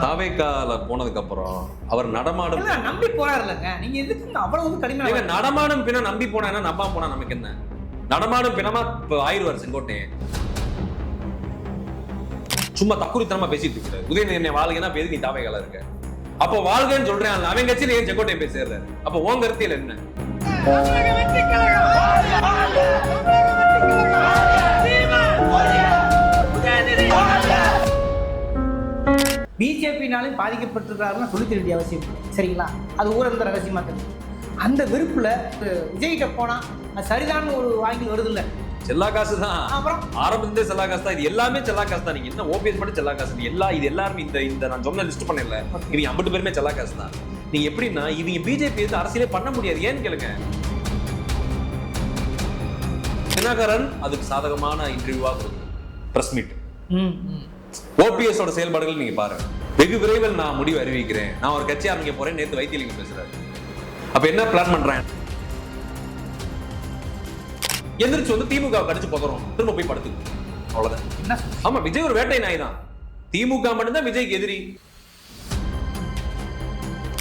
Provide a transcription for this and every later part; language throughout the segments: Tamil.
தாவேக்கால போனதுக்கு அப்புறம் அவர் நடமாடும் இல்ல, நம்பி போறாருலங்க நீங்க எதுக்கு அவ்வளவு கடுமையா ஏங்க, நடமாடும் பிணம் நம்பி போனா நம்பாம போனா நமக்கு என்ன? நடமாடும் பிணமா இப்ப ஆயிடுவார் செங்கோட்டையன் சும்மா தக்குரித்தனமா பேசிட்டு இருக்கிறாரு. உதயநிதி என்னை வாழ்கைன்னா பேரு நீ தாவேக்கால இருக்க? அப்போ வாழ்கன்னு சொல்றேன் அவன் கட்சியில ஏன் செங்கோட்டையன் போய் சேர்றாரு? அப்ப உன் கருத்தியல் என்ன? பிஜேபினாலும் பாதிக்கப்பட்டிருக்காருன்னு சொல்லி வேண்டிய அவசியம். சரிங்களா? அது ஊரந்த ரகசியமா தெரியும். அந்த வெறுப்புல விஜய்கிட்ட போனா அது சரிதான் ஒரு வாங்கி வருது இல்ல செல்லா காசு தான் அப்புறம்? ஆரம்பத்திலே செல்லா காசு தான் இது எல்லாமே செல்லா காசு தான் நீங்க என்ன ஓபிஎஸ் மட்டும் செல்லா காசு? எல்லா இது எல்லாருமே இந்த இந்த நான் சொன்ன லிஸ்ட் பண்ணல இவங்க ஐம்பது பேருமே செல்லா காசு தான் நீங்க எப்படின்னா இவங்க பிஜேபி வந்து அரசியலே பண்ண முடியாது. ஏன்னு கேளுங்க. தினகரன் அதுக்கு சாதகமான இன்டர்வியூவா கொடுக்கும் பிரஸ் மீட் ம், ம். ஓபிஎஸ் ஓட செயல்பாடுகள் நீங்க பாருங்க. வெகு விரைவில் நான் முடிவு அறிவிக்கிறேன். நான் ஒரு கட்சி ஆரம்பிக்க போறேன். நேத்து வைத்தியலிங்கம் பேசுறாரு. அப்ப என்ன பிளான் பண்றேன்? எந்திரிச்சு வந்து திமுக கடிச்சு பதறோம். திரும்ப போய் படுத்துக்கும் அவ்வளவுதான்? ஆமா விஜய் ஒரு வேட்டை நாய் தான். திமுக மட்டும்தான் விஜய்க்கு எதிரி.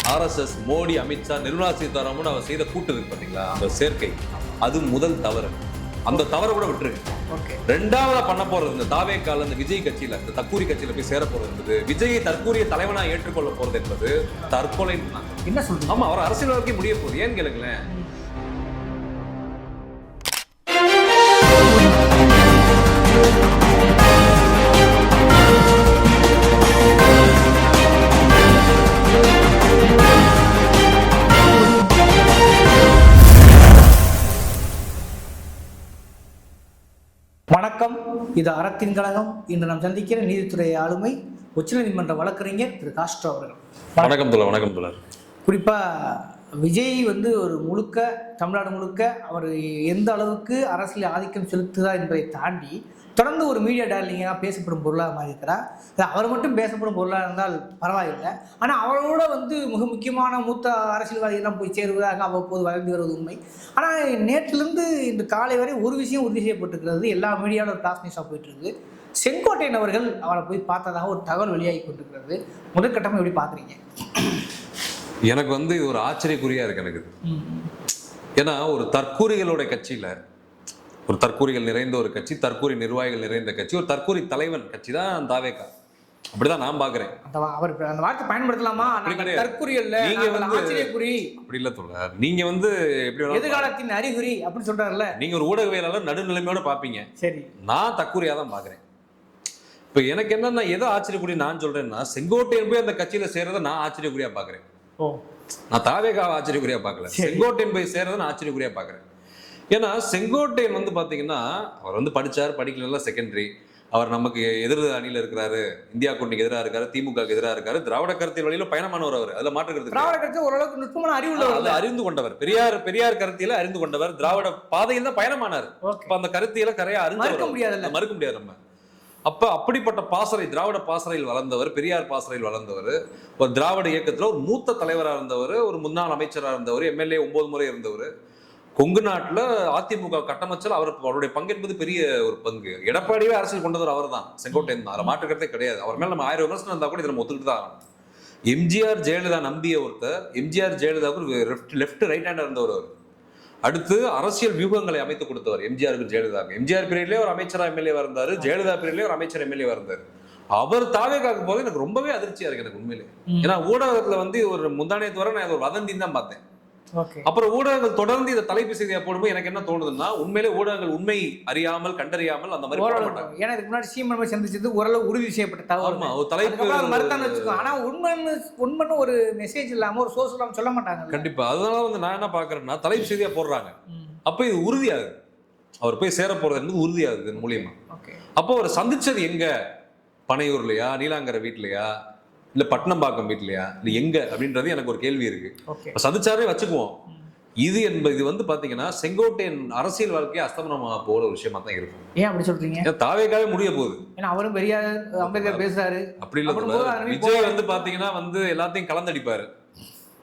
ஆர்எஸ்எஸ் மோடி அமித்ஷா நிர்மலா சீதாராமன் அவர் செய்த கூட்டு இருக்கு பாத்தீங்களா? அந்த சேர்க்கை. அது முதல் தவறு. அந்த தவறை கூட விட்டுருங்க. ஓகே. ரெண்டாவதா பண்ண போறது இந்த தாவேக்கால இந்த விஜய் கட்சியில இந்த தக்கூரி கட்சியில போய் சேர போறது என்பது விஜயை தற்கூரிய தலைவனா ஏற்றுக்கொள்ள போறது என்பது தற்கொலை என்ன சொல்றீங்க? ஆமா அவர் அரசியல் வாழ்க்கை முடிய போகுது. ஏன்னு கேளுங்களேன். இது அறத்தின் கழகம் இன்று நாம் சந்திக்கிற நீதித்துறை ஆளுமை உச்சநீதிமன்ற வழக்கறிஞர் திரு காஸ்ட்ரோ அவர்கள். வணக்கம் தோழர் வணக்கம் தோழர். குறிப்பாக விஜய் வந்து ஒரு முழுக்க தமிழ்நாடு முழுக்க அவர் எந்த அளவுக்கு அரசியல் ஆதிக்கம் செலுத்துகிறார் என்பதை தாண்டி தொடர்ந்து ஒரு மீடியா டார்லிங்காக பேசப்படும் பொருளாக மாறி இருக்கிறார் அவர் மட்டும் பேசப்படும் பொருளாக இருந்தால் பரவாயில்லை. ஆனால் அவரோட வந்து மிக முக்கியமான மூத்த அரசியல்வாதிகள்லாம் போய் சேருவதாக அவ்வப்போது வளர்ந்து வருவது உண்மை. ஆனால் நேற்றிலிருந்து இந்த காலை வரை ஒரு விஷயம் உறுதி செய்யப்பட்டிருக்கிறது. எல்லா மீடியாவில் ஒரு டாஸ் நியூஸாக போயிட்டு இருக்கு செங்கோட்டையன் அவர்கள் அவரை போய் பார்த்ததாக ஒரு தகவல் வெளியாகி கொண்டிருக்கிறது. முதற்கட்டமாக எப்படி பார்க்குறீங்க? எனக்கு வந்து இது ஒரு ஆச்சரியக்குறியா இருக்கு எனக்கு. ஏன்னா ஒரு தற்கூரிகளோட கட்சியில ஒரு தற்கூரிகள் நிறைந்த ஒரு கட்சி தற்கூரி நிர்வாகிகள் நிறைந்த கட்சி ஒரு தற்கூரி தலைவன் கட்சி தான் தாவேக்கா அப்படிதான் நான் பாக்குறேன் அவர் அந்த வார்த்தை பயன்படுத்தலாமா. தற்குறியல்ல நீங்க வந்து- ஆச்சரியக்குறி. அப்படி இல்ல தோழர். நீங்க வந்து எப்படி எதிர்காலத்தின் அறிகுறி அப்படின்னு சொல்றாருல்ல. நீங்க ஒரு ஊடகவியலாளர் நடுநிலைமையோட பாப்பீங்க சரி. நான் தற்கூரியா தான் பாக்குறேன் இப்ப எனக்கு என்னன்னா எதை ஆச்சரியக்குறி நான் சொல்றேன்னா செங்கோட்டையன் போய் அந்த கட்சியில சேர்றதை நான் ஆச்சரியக்குறியா பாக்குறேன் நான் தாவேகாவை ஆச்சரியக்குறியா பார்க்கல. சரி. செங்கோட்டையன் போய் சேர்றதை நான் ஆச்சரியக்குறியா பார்க்கறேன். ஏன்னா செங்கோட்டையன் வந்து பாத்தீங்கன்னா அவர் வந்து படிச்சார் படிக்கல செகண்டரி அவர் நமக்கு எதிர் அணியில இருக்கிறாரு இந்தியா கூட்டணிக்கு எதிராக இருக்காரு திமுக எதிராக இருக்காரு திராவிட கருத்தியல் வழியில பயணமானவர் அவர். அதுல மாற்றுக்கிறது. திராவிட கட்சி ஓரளவுக்கு நுட்பமான அறிவு உள்ளவர் அறிந்து கொண்டவர். பெரியார் பெரியார் கருத்தியல அறிந்து கொண்டவர். திராவிட பாதையில் தான் பயணமானார். அப்ப அந்த கருத்தியல கரையா மறுக்க அறிந்து முடியாதுல்ல. மறுக்க முடியாது நம்ம. அப்ப அப்படிப்பட்ட பாசறை திராவிட பாசறையில் வளர்ந்தவர் பெரியார் பாசறையில் வளர்ந்தவர் ஒரு திராவிட இயக்கத்துல ஒரு மூத்த தலைவராக இருந்தவர் ஒரு முன்னாள் அமைச்சராக இருந்தவர் எம்எல்ஏ ஒன்பது முறை இருந்தவர் கொங்கு நாட்டுல அதிமுக கட்டமைச்சல் அவர் அவருடைய பங்கு என்பது பெரிய ஒரு பங்கு. எடப்பாடியே அரசியல் கொண்டவர் அவர் தான் செங்கோட்டையன் தான். அதில் மாற்றுக்கிறதே கிடையாது. அவர் மேல நம்ம ஆயிரம் விமர்சனம் இருந்தா கூட இதை நம்ம ஒத்துக்கிட்டு தான் எம்ஜிஆர் ஜெயலலிதா நம்பிய ஒருத்தர் எம்ஜிஆர் ஜெயலலிதாவுக்கு லெஃப்ட் லெஃப்ட் ரைட் ஹேண்டா இருந்தவர் அவர். அடுத்து அரசியல் வியூகங்களை அமைத்து கொடுத்தவர் எம்ஜிஆருக்கு ஜெயலலிதாவுக்கு எம்ஜிஆர் பீரியட்லயே ஒரு அமைச்சரா எம்எல்ஏவா இருந்தாரு. ஜெயலலிதா பீரியட்லயே ஒரு அமைச்சர் எம்எல்ஏவா இருந்தாரு. அவர் தாவேக்காக்கு போது எனக்கு ரொம்பவே அதிர்ச்சியா இருக்கு எனக்கு உண்மையிலே. ஏன்னா ஊடகத்துல வந்து ஒரு முந்தானயத்து வரை நான் ஒரு வதந்தின்னு தான் பார்த்தேன். அப்புறம் ஊடகங்கள் தொடர்ந்து இதை தலைப்பு செய்தியா போடும்போது எனக்கு என்ன தோணுதுன்னா உண்மையிலே ஊடகங்கள் உண்மை அறியாமல் கண்டறியாமல் அந்த மாதிரி ஏன்னா இதுக்கு முன்னாடி சீமன் சந்திச்சது ஓரளவு உறுதி செய்யப்பட்ட தகவல். ஆமா ஒரு தலைப்பு மறுத்தான்னு வச்சுக்கோ ஆனா உண்மைன்னு உண்மைன்னு ஒரு மெசேஜ் இல்லாம ஒரு சோர்ஸ் இல்லாம சொல்ல மாட்டாங்க கண்டிப்பா. அதனால வந்து நான் என்ன பாக்குறேன்னா தலைப்பு செய்தியா போடுறாங்க. அப்ப இது உறுதியாகுது. அவர் போய் சேர போறது என்பது உறுதியாகுது மூலியமா. அப்போ அவர் சந்திச்சது எங்க? பனையூர்லயா நீலாங்கரை வீட்லயா? இல்ல பட்டினம்பாக்கம் வீட்லயா இல்ல எங்க? அப்படின்றது எனக்கு ஒரு கேள்வி இருக்கு. சந்திச்சாரே வச்சுக்குவோம். இது என்பது இது வந்து பாத்தீங்கன்னா செங்கோட்டையன் அரசியல் வாழ்க்கையை அஸ்தமனமாக போற ஒரு விஷயமா தான் இருக்கும். ஏன் அப்படி சொல்றீங்க? தாவேக்காவே முடிய போகுது. ஏன்னா அவரும் பெரியார் அம்பேத்கர் பேசுறாரு. அப்படி இல்ல விஜய். வந்து பாத்தீங்கன்னா வந்து எல்லாத்தையும் கலந்தடிப்பாரு.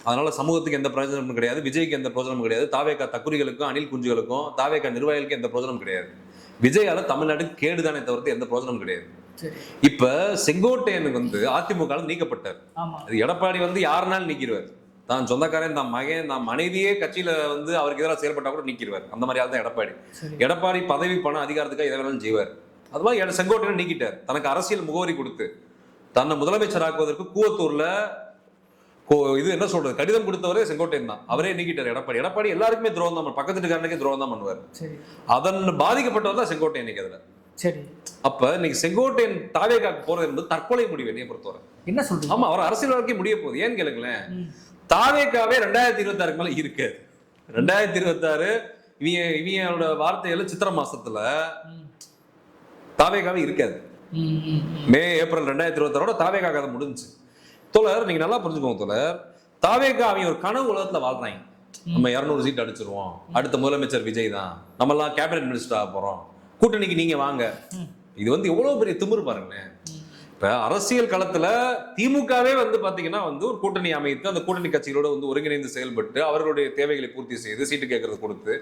அதனால சமூகத்துக்கு எந்த பிரயோஜனமும் கிடையாது. விஜய்க்கு எந்த பிரயோஜனமும் கிடையாது. தாவேக்கா தக்குரிகளுக்கும் அணில் குஞ்சுகளுக்கும் தாவேக்கா நிர்வாகிகளுக்கும் எந்த பிரயோஜனமும் கிடையாது. விஜயால தமிழ்நாட்டுக்கு கேடுதானே தவிர்த்து எந்த பிரயோஜனமும் கிடையாது. இப்ப செங்கோட்டையனுக்கு வந்து அதிமுக நீக்கப்பட்டார். அது எடப்பாடி வந்து யாருனாலும் நீக்கிடுவார். தான் சொந்தக்காரன் தான் மகன் தான் மனைவியே கட்சியில வந்து அவருக்கு எதிராக செயல்பட்டா கூட நீக்கிடுவார். அந்த மாதிரி தான் எடப்பாடி. எடப்பாடி பதவி பணம் அதிகாரத்துக்காக எதை வேணாலும் செய்வார். அது மாதிரி எட- செங்கோட்டையனை நீக்கிட்டார். தனக்கு அரசியல் முகவரி கொடுத்து. தன்னை முதலமைச்சர் ஆக்குவதற்கு கூவத்தூர்ல இது என்ன சொல்றது? கடிதம் கொடுத்தவரே செங்கோட்டையன் தான். அவரே நீக்கிட்டார் எடப்பாடி. எடப்பாடி எல்லாருக்குமே துரோகம் தான் பண்ணு- பக்கத்து வீட்டுக்காரனுக்கே துரோகம் தான் பண்ணுவார். அதன் பாதிக்கப்பட்டவர் தான் செங்கோட்டையன் இன்னைக்கு அதுல. சரி. அப்ப இன்னைக்கு செங்கோட்டையன் தாவேகாக்கு போறது என்பது தற்கொலை முடிவு என்னைய பொறுத்தவரை. என்ன சொல்றீங்க? ஆமா அவர் அரசியல் வாழ்க்கை முடிய போகுது. ஏன்னு கேளுங்களேன். ம். தாவேக்காவே ரெண்டாயிரத்தி இருபத்தி ஆறுக்கு மேல இருக்காது ரெண்டாயிரத்தி இருபத்தி ஆறு இவங்க இவங்களோட வார்த்தையில சித்திரை மாசத்துல ம். தாவேக்காவே இருக்காது. ம், ஏப்ரல் ரெண்டாயிரத்தி இருபத்தாறோட தாவேகா கதை முடிஞ்சுச்சு. தோழர் நீங்க நல்லா புரிஞ்சுக்கோங்க தோழர். தாவேகா அவங்க ஒரு கனவு உலகத்துல வாழ்றாங்க. நம்ம இரநூறு சீட் அடிச்சிருவோம். அடுத்த முதலமைச்சர் விஜய் தான். நம்ம எல்லாம் கேபினட் மினிஸ்டர் ஆக போறோம். கூட்டணிக்கு நீங்க வாங்க. இது வந்து எவ்வளவு பெரிய திமிரு பாருங்களேன். இப்ப அரசியல் களத்துல திமுகவே வந்து பாத்தீங்கன்னா வந்து ஒரு கூட்டணி அமைத்து அந்த கூட்டணி கட்சிகளோட வந்து ஒருங்கிணைந்து செயல்பட்டு அவர்களுடைய தேவைகளை பூர்த்தி செய்து சீட்டு கேட்கறது கொடுத்து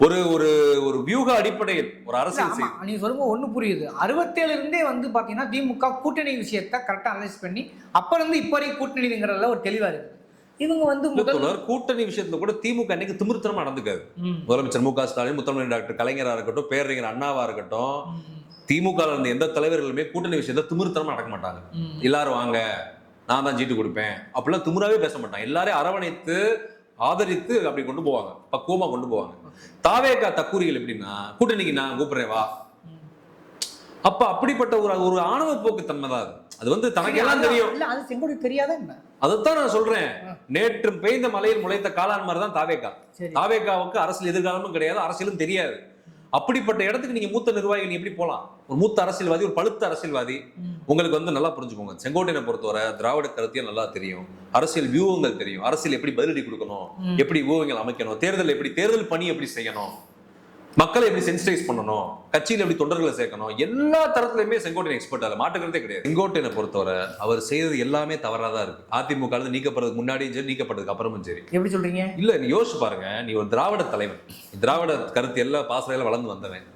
ஒரு ஒரு ஒரு வியூக அடிப்படையில் ஒரு அரசியல் நீங்க சொல்லுங்க ஒண்ணு புரியுது அறுபத்தேழுல இருந்தே வந்து பாத்தீங்கன்னா திமுக கூட்டணி விஷயத்த கரெக்டா அனலைஸ் பண்ணி அப்ப இருந்து இப்ப வரைக்கும் கூட்டணிங்கிறதுல ஒரு தெளிவா இருக்கு இவங்க வந்து இல்ல முதல் தோழர், கூட்டணி விஷயத்துல கூட திமுக அன்னைக்கு திமிர்த்தனமா நடந்துக்காது. முதலமைச்சர் மு க ஸ்டாலின் முத்தமிழ் டாக்டர் கலைஞரா இருக்கட்டும் பேரறிஞர் அண்ணாவா இருக்கட்டும் திமுக இருந்த எந்த தலைவர்களுமே கூட்டணி விஷயத்த திமிர்த்தனமா நடக்க மாட்டாங்க. எல்லாரும் வாங்க நான் தான் சீட்டு கொடுப்பேன். அப்படிலாம் திமிராவே பேச மாட்டாங்க. எல்லாரையும் அரவணைத்து ஆதரித்து அப்படி கொண்டு போவாங்க. பக்குவமா கொண்டு போவாங்க. தாவேக்கா தக்கூரிகள் எப்படின்னா கூட்டணிக்கு நான் கூப்பிடுறேன் வா. அப்ப அப்படிப்பட்ட ஒரு ஒரு ஆணவ போக்கு தன்மை தான் அது. அது வந்து தனக்கு எல்லாம் தெரியும். இல்ல அது செங்கோடி தெரியாதா என்ன? அதைத்தான் நான் சொல்றேன். நேற்று பெய்த மலையில் முளைத்த காளான் மாதிரி தான் தாவேக்கா. தாவேக்காவுக்கு அரசியல் எதிர்காலமும் கிடையாது அரசியலும் தெரியாது. அப்படிப்பட்ட இடத்துக்கு நீங்க மூத்த நிர்வாகிகள் எப்படி போலாம்? ஒரு மூத்த அரசியல்வாதி ஒரு பழுத்த அரசியல்வாதி. உங்களுக்கு வந்து நல்லா புரிஞ்சுக்கோங்க. செங்கோட்டையனை பொறுத்தவரை திராவிட கருத்தியம் நல்லா தெரியும். அரசியல் வியூகங்கள் தெரியும். அரசியல் எப்படி பதிலடி கொடுக்கணும். எப்படி வியூகங்கள் அமைக்கணும்? தேர்தல் எப்படி தேர்தல் பணி எப்படி செய்யணும்? மக்களை எப்படி சென்சிடைஸ் பண்ணணும்? கட்சியில் எப்படி தொண்டர்களை சேர்க்கணும்? எல்லா தரத்துலயுமே செங்கோட்டையன் எக்ஸ்பர்ட் அதில் மாட்டுக்கிறதே கிடையாது. செங்கோட்டையனை பொறுத்தவரை அவர் செய்தது எல்லாமே தவறாக தான் இருக்கு. அதிமுக நீக்கப்படுறதுக்கு முன்னாடியும் சரி நீக்கப்பட்டதுக்கு அப்புறமும் சரி. எப்படி சொல்றீங்க? இல்ல நீ யோசிச்சு பாருங்க. நீ ஒரு திராவிட தலைவன். திராவிட கருத்து எல்லாம் பாசறையில வளர்ந்து வந்தவன்.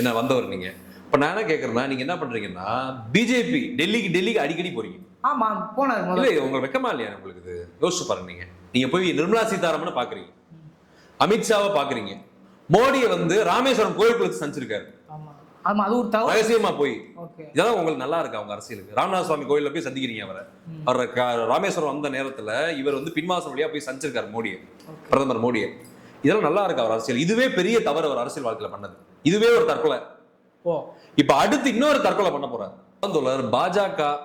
என்ன வந்தவர் நீங்க. இப்ப நான் என்ன கேக்குறேன்னா நீங்க என்ன பண்றீங்கன்னா பிஜேபி டெல்லிக்கு டெல்லிக்கு அடிக்கடி போறீங்க. ஆமா போனாரு இல்ல உங்களுக்கு வெக்கமா இல்லையா உங்களுக்கு இது? யோசிச்சு பாருங்க நீங்க. நீங்க போய் நிர்மலா சீதாராமனை பாக்குறீங்க. அமித்ஷாவை பாக்குறீங்க. மோடியை வந்து ராமேஸ்வரம் கோயிலுக்குள்ள சந்திச்சிருக்காரு. ஆமா. அது ஒரு தவறு. ரகசியமா போய். இதெல்லாம் உங்களுக்கு நல்லா இருக்கு அவங்க அரசியலுக்கு? ராமநாத சுவாமி கோயில்ல போய் சந்திக்கிறீங்க அவரை. அவர் ராமேஸ்வரம் வந்த நேரத்துல இவர் வந்து பின்வாசல் வழியா போய் சந்திச்சிருக்காரு மோடியை. பிரதமர் மோடியை. இதெல்லாம் நல்லா இருக்கு அவர் அரசியல்? இதுவே பெரிய தவறு அவர் அரசியல் வாழ்க்கையில பண்ணது. இதுவே ஒரு தற்கொலை. இப்ப அடுத்து இன்னொரு தற்கொலை பண்ண போறார். பாஜக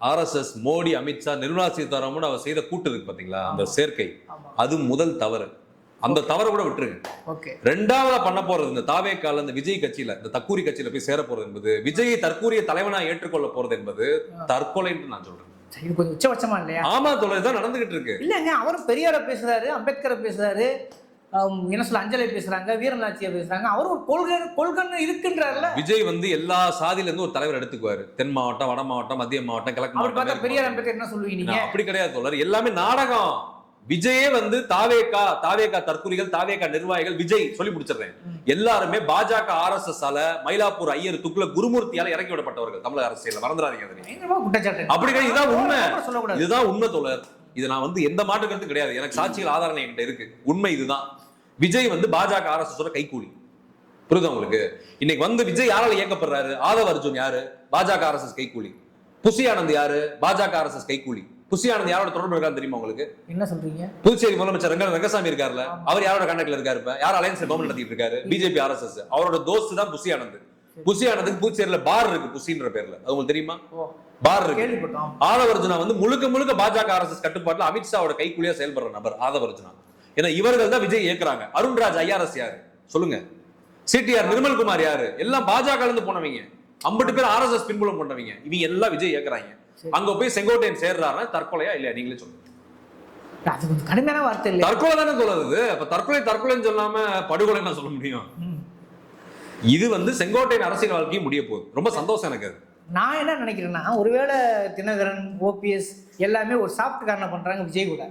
ஆர்எஸ்எஸ் மோடி அமித்ஷா நிர்மலா சீதாராமன் அவர் செய்த கூட்டு இருக்கு பாத்தீங்களா? அந்த சேர்க்கை. அது முதல் தவறு. அந்த தவறை கூட விட்டுருங்க. ஓகே ரெண்டாவதா பண்ண போறது இந்த தாவேக்கால இந்த விஜய் கட்சியில இந்த தக்கூரி கட்சியில போய் சேர போறது என்பது விஜயை தற்கூரிய தலைவனா ஏற்றுக்கொள்ள போறது என்பது தற்கொலைன்னு நான் சொல்றேன். இது கொஞ்சம் உச்சபட்சமா இல்லையா? ஆமா தோழர் தான் நடந்துகிட்டு இருக்கு. இல்லைங்க அவரும் பெரியாரை பேசுறாரு அம்பேத்கரை பேசுறாரு என்ன சொல்ல அஞ்சலை பேசுறாங்க வீரநாச்சியை பேசுறாங்க அவரும் ஒரு கொள்கை கொள்கைன்னு இருக்குன்றாருல விஜய் வந்து எல்லா சாதியில இருந்து ஒரு தலைவர் எடுத்துக்குவாரு. தென் மாவட்டம் வட மாவட்டம் மத்திய மாவட்டம் கிழக்கு அவர் மாவட்டம் பெரியார். அம்பேத்கர் என்ன சொல்லுவீங்க? அப்படி கிடையாது தோழர். எல்லாமே நாடகம். விஜயே வந்து தாவேகா தாவேகா தற்கொலைகள் தாவேகா நிர்வாகிகள் விஜய் சொல்லி முடிச்சிடுறேன். எல்லாருமே பாஜக ஆர்எஸ்எஸ் ஆல மயிலாப்பூர் ஐயர் துக்குல குருமூர்த்தியால இறக்கி விடப்பட்டவர்கள் தமிழக அரசியல் மறந்துடாதீங்க அப்படி இதுதான் உண்மை. இதுதான் உண்மை தோழர். இது நான் வந்து எந்த கருத்து கிடையாது. எனக்கு சாட்சிகள் ஆதாரம் என்கிட்ட இருக்கு. உண்மை இதுதான். விஜய் வந்து பாஜக ஆர்எஸ்எஸ் கைகூலி. புரியுதா உங்களுக்கு? இன்னைக்கு வந்து விஜய் யாரால இயக்கப்படுறாரு? ஆதவ அர்ஜுன் யாரு? பாஜக ஆர்எஸ்எஸ் கைகூலி. புசி ஆனந்த் யாரு? பாஜக ஆர்எஸ்எஸ் கைகூலி. புசி ஆனந்த் யாரோட தொடர்பு இருக்கான்னு தெரியுமா உங்களுக்கு? என்ன சொல்றீங்க? புதுச்சேரி முதலமைச்சர் ரங்க ரங்கசாமி இருக்காருல்ல. அவர் யாரோட கண்டக்ட்ல இருக்காரு? இப்ப யார் அலையன்ஸ் கவர்மெண்ட் நடத்திட்டு இருக்காரு? பிஜேபி ஆர்எஸ்எஸ் அவரோட தோஸ்து தான் புசி ஆனந்த் புசி ஆனந்துக்கு புதுச்சேரியில பார் இருக்கு புசின்ற பேர்ல. அது உங்களுக்கு தெரியுமா? பார் இருக்கு. ஆதவர்ஜுனா வந்து முழுக்க முழுக்க பாஜக ஆர்எஸ்எஸ் கட்டுப்பாட்டுல அமித்ஷாவோட கைக்குள்ளேயே செயல்படுற நபர் ஆதவர்ஜுனா. ஏன்னா இவர்கள் தான் விஜய் இயக்குறாங்க. அருண்ராஜ் ஐஆர்எஸ் யாரு? சொல்லுங்க. சிடிஆர் நிர்மல்குமார் யாரு? எல்லாம் பாஜக இருந்து போனவங்க. ஐம்பது பேர் ஆர்எஸ்எஸ் பின்புலம் பண்ணவங்க இவங்க எல்லாம் விஜய் இயக்குறாங்க. அங்க போய் செங்கோட்டையன் சேர்றாருன்னா தற்கொலையா இல்லையா? நீங்களே சொல்லுங்க. அது கொஞ்சம் கடுமையான வார்த்தை இல்லையா? தற்கொலை தானே சொல்லுது அப்ப தற்கொலை தற்கொலைன்னு சொல்லாம படுகொலை என்ன சொல்ல முடியும். இது வந்து செங்கோட்டையின் அரசியல் வாழ்க்கையும் முடிய போகுது. ரொம்ப சந்தோஷம் எனக்கு அது. நான் என்ன நினைக்கிறேன்னா ஒருவேளை தினகரன் ஓபிஎஸ் எல்லாமே ஒரு சாஃப்ட் காரணம் பண்றாங்க விஜய் கூட.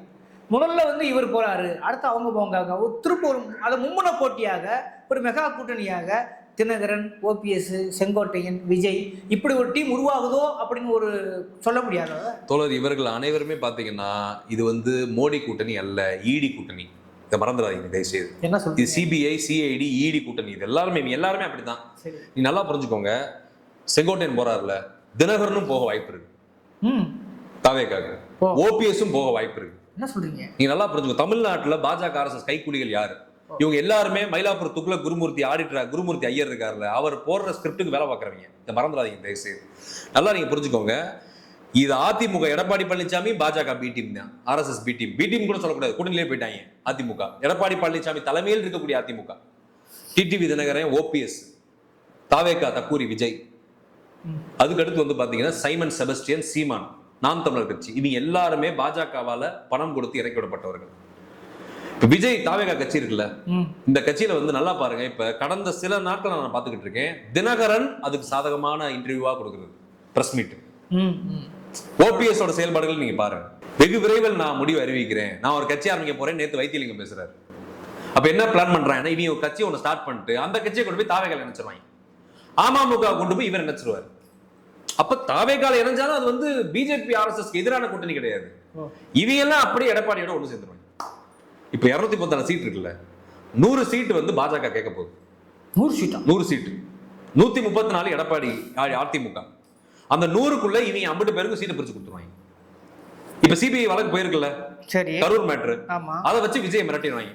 முதல்ல வந்து இவர் போறாரு அடுத்து அவங்க போங்க ஒரு திரும்ப ஒரு அதை மும்முன போட்டியாக ஒரு மெகா கூட்டணியாக தினகரன் ஓபிஎஸ் செங்கோட்டையன் விஜய் இப்படி ஒரு டீம் உருவாகுதோ அப்படின்னு ஒரு சொல்ல முடியாத? தோழர் இவர்கள் அனைவருமே பார்த்தீங்கன்னா இது வந்து மோடி கூட்டணி அல்ல ஈடி கூட்டணி. இதை மறந்துடாதீங்க தயவுசெய்து. என்ன இது சொல்றீங்க சிபிஐ சிஐடி இடி கூட்டணி. இது எல்லாருமே நீ எல்லாருமே அப்படிதான் நீ நல்லா புரிஞ்சுக்கோங்க செங்கோட்டையன் போறாருல தினகரனும் போக வாய்ப்பு இருக்கு. ம். தாவேக்காக. ஓபிஎஸும் போக வாய்ப்பு இருக்கு. என்ன சொல்றீங்க? நீங்க நல்லா புரிஞ்சுக்கோ தமிழ்நாட்டுல பாஜக அரசு கைக்கூலிகள் யாரு? இவங்க எல்லாருமே மயிலாப்பூர் துக்குல குருமூர்த்தி ஆடிட்டர் குருமூர்த்தி ஐயர் இருக்காருல்ல அவர் போடுற ஸ்கிரிப்டுக்கு வேலை பார்க்குறவங்க. இதை மறந்துடாதீங்க தயவுசெய்து. நல்லா நீங்க புரிஞ்சுக்கோங்க. இது அதிமுக எடப்பாடி பழனிசாமி பாஜக பி டீம் தான். RSS B team B team கூட சொல்லக்கூடாது. கூட்டணியிலே போயிட்டாங்க அதிமுக. எடப்பாடி பழனிசாமி தலைமையில் இருக்கக்கூடிய அதிமுக. டிடிவி தினகரன் ஓபிஎஸ் தாவேகா தக்கூரி விஜய். அதுக்கடுத்து அதுக்கு அடுத்து வந்து பாத்தீங்கன்னா சைமன் செபஸ்டியன் சீமான். நாம் தமிழர் கட்சி. இவங்க எல்லாருமே பாஜகவால பணம் கொடுத்து இறக்கி விடப்பட்டவர்கள். இப்ப விஜய் தாவேகா கட்சி இருக்குல்ல? இந்த கட்சியில வந்து நல்லா பாருங்க. இப்ப கடந்த சில நாட்கள் நான் பார்த்துக்கிட்டு இருக்கேன். தினகரன் அதுக்கு சாதகமான இன்டர்வியூவா கொடுக்குறது பிரஸ் மீட் ம் ம். ஓபிஎஸ் ஓட செயல்பாடுகள் நீங்க பாருங்க. வெகு விரைவில் நான் முடிவு அறிவிக்கிறேன். நான் ஒரு கட்சி ஆரம்பிக்க போறேன் நேத்து வைத்தியலிங்கம் பேசுறாரு. அப்ப என்ன பிளான் பண்றாங்கன்னா இவங்க ஒரு கட்சி ஒன்று ஸ்டார்ட் பண்ணிட்டு அந்த கட்சியை கொண்டு போய் தாவேகால நினைச்சிருவாங்க அமமுக கொண்டு போய் இவர் நினைச்சிருவாரு அப்ப தாவேகால இணைஞ்சாலும் அது வந்து பிஜேபி ஆர்எஸ்எஸ்க்கு எதிரான கூட்டணி கிடையாது. இவங்க எல்லாம் அப்படியே எடப்பாடியோட ஒன்று சேர்ந்துருவாங்க. இப்ப இருநூத்தி பத்தாறு சீட் இருக்குல்ல. நூறு சீட் வந்து பாஜக கேட்க போகுது. நூறு சீட்டா? நூறு சீட்டு. நூத்தி முப்பத்தி நாலு எடப்பாடி அதிமுக. அந்த நூறுக்குள்ள இவங்க ஐம்பது பேருக்கு சீட்டை பிரிச்சு கொடுத்துருவாங்க. இப்ப சிபிஐ வழக்கு போயிருக்குல்ல. சரி. கரூர் மேட்ரு. அதை வச்சு விஜய் மிரட்டிடுவாங்க.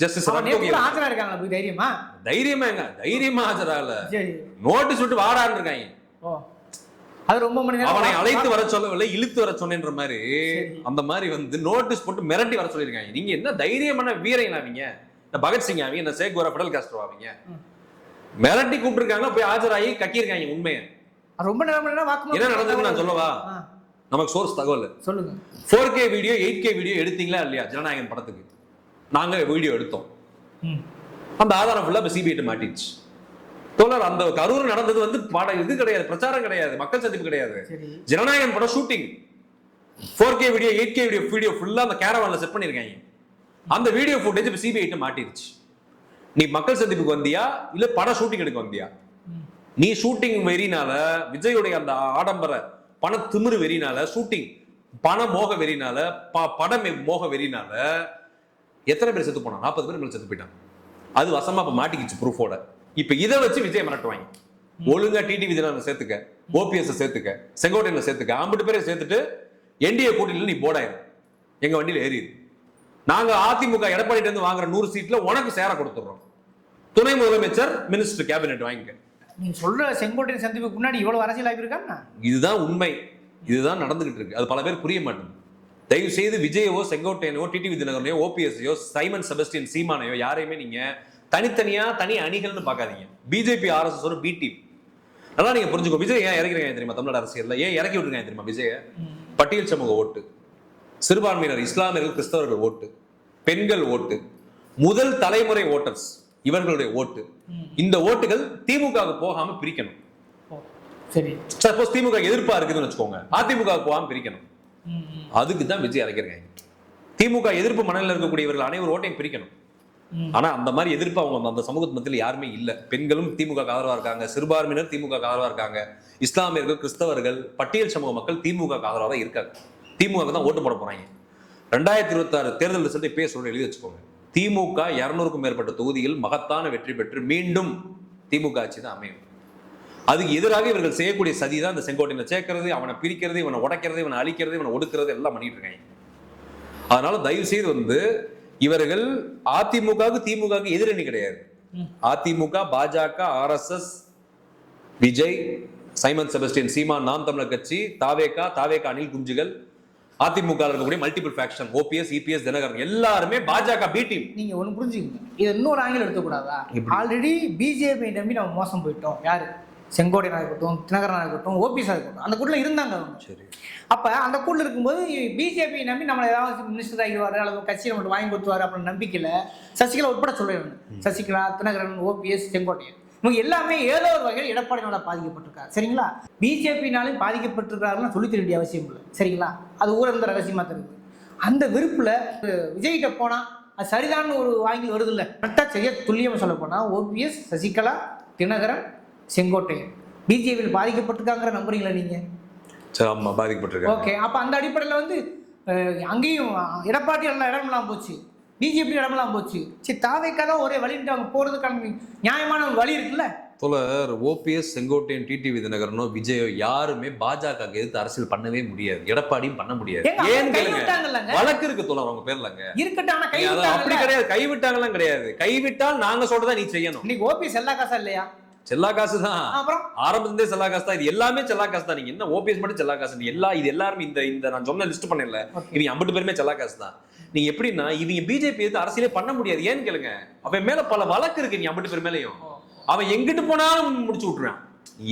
ஜஸ்டிஸ் ஆஜரா இருக்காங்களா போய் தைரியமா? தைரியமா எங்க? தைரியமா ஆஜரால சரி. நோட்டீஸ் விட்டு வாடான்னு இருக்காங்க அது ரொம்ப மணி நேரம் அவனை அழைத்து வர சொல்லவில்லை இழுத்து வர சொன்னேன்ற மாதிரி. அந்த மாதிரி வந்து நோட்டீஸ் போட்டு மிரட்டி வர சொல்லியிருக்காங்க. நீங்க என்ன தைரியமான வீரங்க அவங்க இந்த பகத்சிங் அவங்க இந்த சேகுவரா ஃபெடல் காஸ்ட்ரோ அவங்க. மிரட்டி கூப்பிட்டுருக்காங்க போய் ஆஜராகி கட்டியிருக்காங்க உண்மையை. ரொம்ப நேரம் என்ன நடந்ததுன்னு நான் சொல்லவா? நமக்கு சோர்ஸ் தகவல். சொல்லுங்க. Four K video eight K video எடுத்தீங்களா இல்லையா ஜனநாயகன் படத்துக்கு? நாங்க வீடியோ எடுத்தோம். அந்த ஆதாரம் ஃபுல்லா இப்போ சிபிஐட்டு மாட்டிடுச்சு தோழர் அந்த கரூர் நடந்தது வந்து பட இது கிடையாது பிரச்சாரம் கிடையாது மக்கள் சந்திப்பு கிடையாது. சரி. ஜனநாயகன் படம் shooting four K video eight K video video ஃபுல்லா அந்த கேரவான்ல செட் பண்ணிருக்காங்க. அந்த வீடியோ ஃபுட்டேஜ் இப்போ சிபிஐட்டு மாட்டிருச்சு. நீ மக்கள் சந்திப்புக்கு வந்தியா? இல்ல படம் ஷூட்டிங் எடுக்க வந்தியா. நீ ஷூட்டிங் வெறினால விஜயோடைய அந்த ஆடம்பர பண திமிரு வெறினால ஷூட்டிங் பண மோக வெறினால ப- படம் மோக வெறினால எத்தனை பேர் செத்து போனான் நாற்பது பேர் மேல செத்து போயிட்டான் அது வசமா இப்ப மாட்டிக்கிச்சு ப்ரூஃபோட இப்ப இதை வச்சு விஜய் மிரட்டுவாங்க. ஒழுங்கா டிடி விஜயனை சேர்த்துக்க ஓபிஎஸ் சேர்த்துக்க செங்கோட்டையில சேர்த்துக்க ஐம்பது பேரை சேர்த்துட்டு என்டிஏ கூட்டணியில நீ போடாயிரு எங்க வண்டியில ஏறிடு நாங்க அதிமுக எடப்பாடிட்ட இருந்து வாங்குற நூறு சீட்ல உனக்கு சேர கொடுத்துடுறோம். துணை முதலமைச்சர் மினிஸ்டர் கேபினெட் வாங்கிக்க. நீங்க சொல்ற செங்கோட்டையன் சந்திப்புக்கு முன்னாடி இவ்வளவு அரசியல் ஆகி இருக்கான்னா இதுதான் உண்மை. இதுதான் நடந்துகிட்டு இருக்கு. அது பல பேர் புரிய மாட்டேங்குது. தயவு செய்து விஜயவோ செங்கோட்டையனோ டிடி விதிநகரனையோ ஓபிஎஸ்ஸையோ சைமன் செபஸ்டியன் சீமானையோ யாரையுமே நீங்க தனித்தனியா தனி அணிகள்னு பார்க்காதீங்க. பிஜேபி ஆர்எஸ்எஸ் ஒரு பி டீம் நல்லா நீங்க புரிஞ்சுக்கோ. விஜய் ஏன் இறக்கிறாங்க தெரியுமா தமிழ்நாடு அரசியல்ல? ஏன் இறக்கி விட்டுருக்காங்க தெரியுமா விஜய? பட்டியல் சமூக ஓட்டு. சிறுபான்மையினர் இஸ்லாமியர்கள் கிறிஸ்தவர்கள் ஓட்டு. பெண்கள் ஓட்டு. முதல் தலைமுறை ஓட்டர்ஸ் இவர்களுடைய ஓட்டு. இந்த ஓட்டுகள் திமுகவுக்கு போகாம பிரிக்கணும். சரி. சப்போஸ் திமுக எதிர்ப்பா இருக்குதுன்னு வச்சுக்கோங்க. அதிமுக போகாம பிரிக்கணும். அதுக்கு தான் விஜய் அழைக்கிறாங்க திமுக எதிர்ப்பு மனநில இருக்கக்கூடியவர்கள் அனைவரும் ஓட்டையும் பிரிக்கணும். ஆனா அந்த மாதிரி எதிர்ப்பு அவங்க அந்த சமூகத்து மத்தியில் யாருமே இல்லை. பெண்களும் திமுக ஆதரவா இருக்காங்க. சிறுபான்மையினர் திமுக ஆதரவா இருக்காங்க. இஸ்லாமியர்கள் கிறிஸ்தவர்கள் பட்டியல் சமூக மக்கள் திமுக ஆதரவா தான் இருக்காங்க. திமுக தான் ஓட்டு போட போறாங்க. ரெண்டாயிரத்தி இருபத்தாறு தேர்தல் ரிசல்ட்டை இப்பயே எழுதி வச்சுக்கோங்க. திமுக இரநூறுக்கும் மேற்பட்ட தொகுதியில் மகத்தான வெற்றி பெற்று மீண்டும் திமுக ஆட்சி தான் அமையும். அதுக்கு எதிராக இவர்கள் செய்யக்கூடிய சதி தான் இந்த செங்கோட்டையில சேர்க்கறது அவனை பிரிக்கிறது இவனை உடைக்கிறது இவனை அழிக்கிறது இவனை ஒடுக்கிறது எல்லாம் பண்ணிட்டு இருக்காங்க. அதனால தயவு செய்து வந்து இவர்கள் அதிமுகவுக்கு திமுகவுக்கு எதிரணி கிடையாது. அதிமுக பாஜக ஆர்எஸ்எஸ் விஜய் சைமன் செபஸ்டியன் சீமான் நாம் தமிழர் கட்சி தாவேகா தாவேகா அணில் குஞ்சுகள் அதிமுக இருக்கக்கூடிய multiple faction OPS EPS Dhinakaran எல்லாருமே பாஜக பி டீம் நீங்க ஒண்ணு புரிஞ்சுக்கங்க. இது இன்னொரு ஆங்கிலம் எடுக்கக்கூடாதா எப்படி? ஆல்ரெடி பிஜேபி நம்பி நம்ம மோசம் போயிட்டோம். யாரு? செங்கோட்டையனா இருக்கட்டும் தினகரனா இருக்கட்டும் ஓபிஎஸ்ஸா இருக்கட்டும் அந்த கூட்டில் இருந்தாங்க அவங்க. சரி. அப்ப அந்த கூட்டில் இருக்கும்போது பிஜேபி நம்பி நம்மளை ஏதாவது மினிஸ்டர் ஆகிடுவாரு அல்லது கட்சி நம்மளுக்கு வாங்கி கொடுத்துவாரு அப்படின்னு நம்பிக்கையில சசிகலா உட்பட சொல்லுவேன் சசிகலா தினகரன் ஓபிஎஸ் செங்கோட்டையன். இவங்க எல்லாமே ஏதோ ஒரு வகையில் எடப்பாடினால பாதிக்கப்பட்டிருக்காரு சரிங்களா? பிஜேபினாலும் பாதிக்கப்பட்டிருக்காருன்னு சொல்லி தெரிய வேண்டிய அவசியம் இல்லை. சரிங்களா? அது ஊரந்த ரகசியமா தெரியுது. அந்த வெறுப்புல அஹ், விஜய்கிட்ட போனா அது சரிதான் ஒரு வாங்கி வருது இல்லை கரெக்டாக சரியா துல்லியமாக சொல்ல போனா ஓபிஎஸ் சசிகலா தினகரன் செங்கோட்டையன் பிஜேபியில் பாதிக்கப்பட்டிருக்காங்கிற நம்புறீங்களா நீங்க? சரி ஆமா பாதிக்கப்பட்டிருக்காங்க. ஓகே அப்ப அந்த அடிப்படையில் வந்து அங்கேயும் எடப்பாடி எல்லாம் இடமெல்லாம் போச்சு. பிஜேபி இடமெல்லாம் போச்சு. சரி தாவைக்கா தான் ஒரே வழின்ட்டு அவங்க போறதுக்கான நியாயமான ஒரு வழி இருக்குல்ல? தோழர் ஓபிஎஸ் செங்கோட்டையன் டிடிவி தினகரனோ விஜயோ யாருமே பாஜக எதிர்த்து அரசியல் பண்ணவே முடியாது. எடப்பாடியும் பண்ண முடியாது. ஏன் வழக்கு இருக்கு தோழர் அவங்க பேர்லங்க இருக்கட்டும் அப்படி. கிடையாது. கைவிட்டாங்கலாம் கிடையாது. கைவிட்டால் நாங்க சொல்றதா நீ செய்யணும். இன்னைக்கு ஓபிஎஸ் எல்லா காசா இல்லையா? செல்லா காசு தான். ஆரம்பத்திலே செல்லா காசு தான். இது எல்லாமே செல்லா காசு தான். நீங்க என்ன ஓபிஎஸ் மட்டும் செல்லா காசு எல்லா இது எல்லாருமே இந்த இந்த நான் சொன்ன லிஸ்ட் பண்ணல. இவங்க ஐம்பது பேருமே செல்லா காசு தான். நீங்க எப்படின்னா இவங்க பிஜேபி எடுத்து அரசியலே பண்ண முடியாது. ஏன்னு கேளுங்க. அவன் மேல பல வழக்கு இருக்கு நீ ஐம்பது பேர் மேலயும். அவன் எங்கிட்டு போனாலும் முடிச்சு விட்டுருவான்.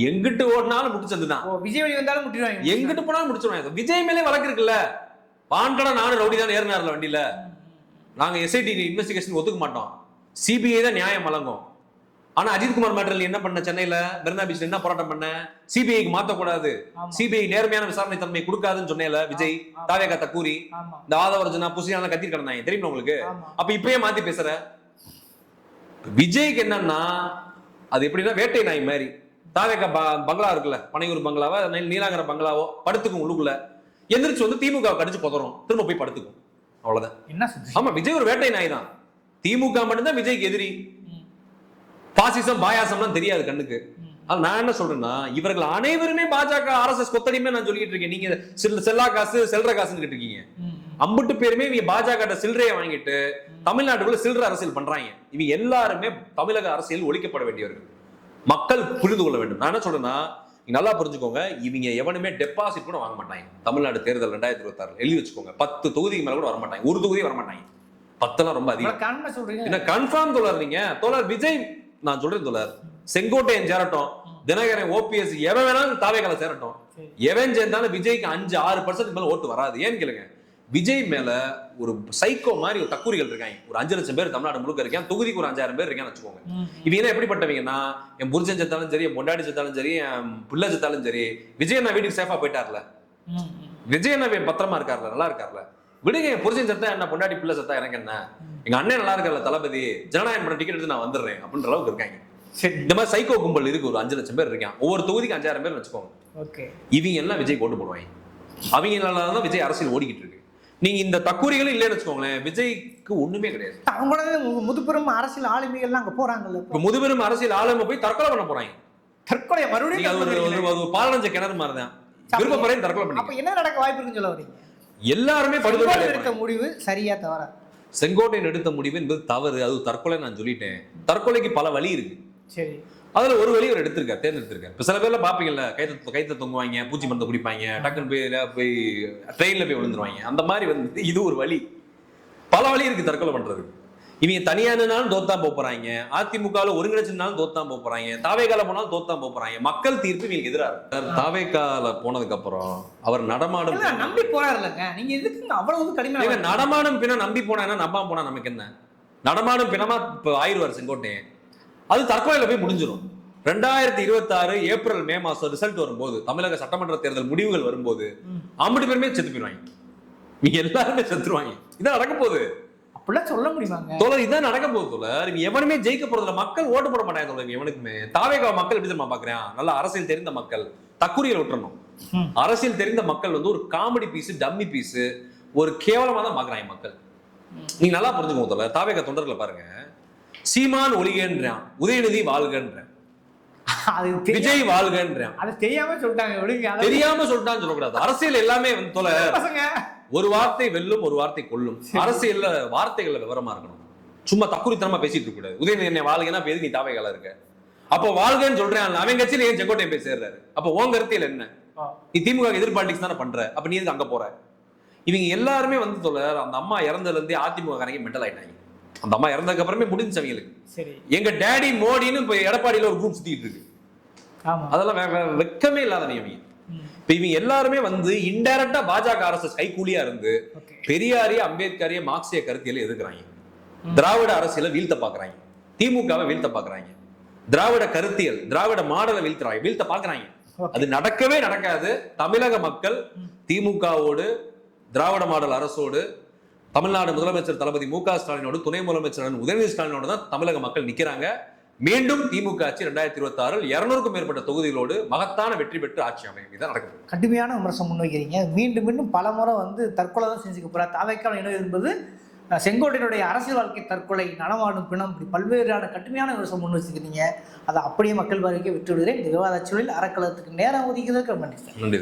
எங்கிட்டு ஓடினாலும் முடிச்சது தான் விஜய் வழி வந்தாலும் முட்டிடுவாங்க எங்கிட்டு போனாலும் முடிச்சிருவாங்க. விஜய் மேலே வழக்கு இருக்குல்ல. பாண்டடா நானும் ரவுடி தான் ஏறினார்ல வண்டியில. நாங்க எஸ்ஐடி இன்வெஸ்டிகேஷன் ஒத்துக்க மாட்டோம். சிபிஐ தான் நியாயம் வழங்கும். ஆனா அஜித்குமார் மேட்டர்ல என்ன பண்ண? சென்னையில மெரினா பீச்ல என்ன போராட்டம் பண்ண? சிபிஐக்கு மாத்தக்கூடாது. சிபிஐ நேர்மையான விசாரணை தன்மை கொடுக்காதுன்னு சொன்னேல விஜய். தாவே கத்த கூறி இந்த ஆதவர்ஜனா புசியான கத்தி கிடந்தாங்க. தெரியுமா உங்களுக்கு? அப்ப இப்பயே மாத்தி பேசுற. விஜய்க்கு என்னன்னா அது எப்படின்னா வேட்டை நாய் மாதிரி. தாவேக்கா பங்களா இருக்குல்ல பனையூர் பங்களாவோ நீலாங்கர பங்களாவோ படுத்துக்கும் உள்ளுக்குள்ள. எந்திரிச்சு வந்து திமுக கடிச்சு புதறோம். திரும்ப போய் படுத்துக்கும். அவ்வளவுதான். ஆமா விஜய் ஒரு வேட்டை நாய் தான். திமுக மட்டும்தான் விஜய்க்கு எதிரி. பாசிசம் பாயாசம்லாம் தெரியாது கண்ணுக்கு. அது நான் என்ன சொல்றேன்னா இவர்கள் அனைவருமே பாஜக ஆர்எஸ்எஸ் கொத்தடிமே நான் சொல்லிட்டு இருக்கேன். நீங்க செல் செல்லா காசு செல்ற காசுன்னு கேட்டு இருக்கீங்க. அம்புட்டு பேருமே இவங்க பாஜக சில்லறையை வாங்கிட்டு தமிழ்நாட்டுக்குள்ள சில்லறை அரசியல் பண்றாங்க. இவங்க எல்லாருமே தமிழக அரசியல் ஒழிக்கப்பட வேண்டியவர்கள். மக்கள் புரிந்து கொள்ள வேண்டும். நான் என்ன சொல்றேன்னா நல்லா புரிஞ்சுக்கோங்க. இவங்க எவனுமே டெபாசிட் கூட வாங்க மாட்டாங்க. தமிழ்நாடு தேர்தல் ரெண்டாயிரத்தி இருபத்தாறு எழுதி வச்சுக்கோங்க. பத்து தொகுதிக்கு மேல கூட வர மாட்டாங்க. ஒரு தொகுதி வர மாட்டாங்க. பத்தெல்லாம் ரொம்ப அதிகம். கன்ஃபார்ம் தோழர் நீங்க? தோழர் விஜய் நான் சொல்றேன் தோழர் செங்கோட்டையன் சேரட்டும் தினகரன் ஓபிஎஸ் எவன் வேணாலும் தாவேக்கால சேரட்டும் சரி. எவன் சேர்ந்தாலும் விஜய்க்கு அஞ்சு ஆறு பர்சன்ட் மேல ஓட்டு வராது ஏன்னு கேளுங்க விஜய் மேல ஒரு சைக்கோ மாதிரி ஒரு தக்குரிகள் இருக்காங்க ஒரு அஞ்சு லட்சம் பேர் தமிழ்நாடு முழுக்க இருக்கேன் தொகுதிக்கு ஒரு அஞ்சாயிரம் பேர் இருக்கான்னு வச்சுக்கோங்க. இவங்க எப்படிப்பட்டவங்கன்னா என் புருஷன் செத்தாலும் சரி என் பொண்டாடி செத்தாலும் சரி என் பிள்ளை செத்தாலும் சரி விஜய் நான் வீட்டுக்கு சேஃபா போயிட்டார்ல. விஜய் அண்ணா பத்திரமா இருக்கார்ல நல்லா இருக்கார்ல விடுங்க புருஷன் செத்தா என்ன பொண்டாட்டி பிள்ளை செத்தா எனக்கு என்ன? எங்க அண்ணன் நல்லா இருக்கார்ல தளபதி. ஜனநாயகம் பண்ண டிக்கெட் எடுத்து நான் வந்துடுறேன் அப்படின்ற அளவுக்கு இருக்காங்க. சரி. இந்த மாதிரி சைக்கோ கும்பல் இருக்கு ஒரு அஞ்சு லட்சம் பேர் இருக்கான் ஒவ்வொரு தொகுதிக்கு அஞ்சாயிரம் பேர் வச்சுக்கோங்க. ஓகே. இவங்க எல்லாம் விஜய் ஓட்டு போடுவாங்க. அவங்க தான் விஜய் அரசியல் ஓடிக்கிட்டு இருக்கு. நீங்க இந்த தக்கூரிகளும் இல்லைன்னு வச்சுக்கோங்களேன் விஜய்க்கு ஒண்ணுமே கிடையாது. அவங்க கூட மு- முதுபெரும் அரசியல் ஆளுமைகள்லாம் அங்க போறாங்கல்ல இப்ப. முதுபெரும் அரசியல் ஆளுமை போய் தற்கொலை பண்ண போறாங்க. தற்கொலை மறுபடியும் அது ஒரு- பாலனஞ்ச கிணறு மாதிரி தான். விருப்பப்படுறேன் தற்கொலை அப்ப பண்ணி என்ன நடக்க வாய்ப்பு இருக்குன்னு சொல்ல வரீங்க? எல்லாருமே படுகொலை எடுத்த முடிவு சரியா தவறா? செங்கோட்டையன் எடுத்த முடிவு என்பது தவறு. அது தற்கொலை நான் சொல்லிட்டேன். தற்கொலைக்கு பல வழி இருக்கு. சரி. அதுல ஒரு வழி அவர் எடுத்திருக்கார் தேர்ந்தெடுத்திருக்கார். இப்ப சில பேர்ல பாப்பீங்கல்ல கைத்த கைத்த தொங்குவாங்க பூச்சி மருந்து குடிப்பாங்க டக்குன்னு போய் போய் ட்ரெயின்ல போய் விழுந்துருவாங்க. அந்த மாதிரி வந்து இது ஒரு வழி. பல வழி இருக்கு தற்கொலை பண்றது இவங்க தனியானாலும் தோத்தான் போறாங்க. அதிமுகவில் ஒருங்கிணைச்சிருந்தாலும் தோத்தான் போறாங்க. தாவேகால போனாலும் தோத்தான் போப் போறாங்க. மக்கள் தீர்ப்பு இவங்களுக்கு எதிராக தாவேகால போனதுக்கு அப்புறம் அவர் நடமாடும் நம்பி போறாருல்லங்க. நீங்க எதுக்குங்க அவ்வளவு ஏங்க, கடுமையான நடமாடும் பிணம் நம்பி போனா என்ன? நம்பாம போனா நமக்கு என்ன? நடமாடும் பிணமா இப்ப ஆயிடுவார் செங்கோட்டையன் அது தற்கொலையில போய் முடிஞ்சிடும் ரெண்டாயிரத்தி இருபத்தாறு ஏப்ரல் மே மாசம் ரிசல்ட் வரும்போது தமிழக சட்டமன்ற தேர்தல் முடிவுகள் வரும்போது. ஐம்பது பேருமே செத்து போயிடுவாங்க நீங்க எல்லாருமே செத்துருவாங்க. இதான் நடக்க போகுது. அப்படிலாம் சொல்ல முடியுமாங்க? தோழர் இதான் நடக்க போகுது தோழர். எவனுமே ஜெயிக்க போறதுல மக்கள் ஓட்டு போட மாட்டாங்க தோழர். எவனுக்குமே. தாவேகா மக்கள் எப்படி தெரியுமா பாக்குறேன் நல்ல அரசியல் தெரிந்த மக்கள். தக்குரியில் விட்டுறணும். அரசியல் தெரிந்த மக்கள் வந்து ஒரு காமெடி பீஸ் டம்மி பீஸ் ஒரு கேவலமா தான் பாக்குறாங்க மக்கள். நீங்க நல்லா புரிஞ்சுக்கோங்க தோழர். தாவேகா தொண்டர்களை பாருங்க. சீமான் ஒளிகன்றான் உதயநிதி வாழ்கன்றான். அது விஜய் வாழ்கன்றான். அது தெரியாம சொல்லிட்டாங்க விடுங்க தெரியாம சொல்லிட்டான்னு சொல்லக்கூடாது. அரசியல் எல்லாமே வந்து தோழர் பசங்க? ஒரு வார்த்தை வெல்லும் ஒரு வார்த்தை கொல்லும். அரசியல்ல வார்த்தைகள்ல விவரமா இருக்கணும். சும்மா தக்குரித்தனமா பேசிட்டு இருக்க கூடாது. உதயநிதி என்ன வாழ்கனா எதுக்கு நீ தாவைகளா இருக்க? அப்போ வாழ்கன்னு சொல்றேன் அவன் கட்சியில ஏன் செங்கோட்டையன் போய் சேர்றாரு? அப்போ உன் கருத்தியல் என்ன. நீ திமுக எதிர் பாலிடிக்ஸ் தானே பண்ற? அப்ப நீ எதுக்கு அங்க போற? இவங்க எல்லாருமே வந்து தோழர் அந்த அம்மா இறந்ததுல இருந்தே அதிமுக காரங்க மெண்டல் ஆயிட்டாங்க. அந்த அம்மா இறந்ததுக்கு அப்புறமே முடிஞ்சு அவங்களுக்கு. சரி. எங்க டேடி மோடின்னு இப்ப எடப்பாடியில ஒரு குரூப் சுத்திட்டு இருக்கு. அதெல்லாம் வே- வே- வெக்கமே இல்லாத நீ அவங்க. இப்ப இவங்க எல்லாருமே வந்து இன்டைரக்டா பாஜக அரசு கைக்கூலியா இருந்து பெரியாரிய அம்பேத்கரிய மார்க்சிய கருத்தியலை எதிர்க்கிறாங்க. திராவிட அரசியலை வீழ்த்த பாக்குறாங்க. திமுகவை வீழ்த்த பாக்குறாங்க. திராவிட கருத்தியல் திராவிட மாடலை வீழ்த்துறாங்க. வீழ்த்த பாக்குறாங்க. அது நடக்கவே நடக்காது. தமிழக மக்கள் திமுகவோடு திராவிட மாடல் அரசோடு தமிழ்நாடு முதலமைச்சர் தளபதி மு க ஸ்டாலினோடு துணை முதலமைச்சர் உதயநிதி ஸ்டாலினோடு தான் தமிழக மக்கள் நிக்கிறாங்க. மீண்டும் திமுக ஆட்சி ரெண்டாயிரத்தி இருபத்தி ஆறில் இருநூறுக்கும் மேற்பட்ட தொகுதிகளோடு மகத்தான வெற்றி பெற்று ஆட்சி அமையும். இதான் நடக்குது கடுமையான விமர்சனம் முன்வைக்கிறீங்க. மீண்டும் மீண்டும் பல முறை வந்து தற்கொலை தான் செஞ்சுக்க போறா தாவைக்கான இனம் என்பது செங்கோட்டையினுடைய அரசியல் வாழ்க்கை தற்கொலை நனவாடும் பிணம் இப்படி பல்வேறான கடுமையான விமர்சனம் முன் வச்சுக்கிறீங்க அதை அப்படியே மக்கள் பார்வைக்கு விட்டு விடுகிறேன். இந்த விவாத சூழலில் அறக்கலத்துக்கு நேரம் ஒதுக்கிறதுக்கு நன்றி நன்றி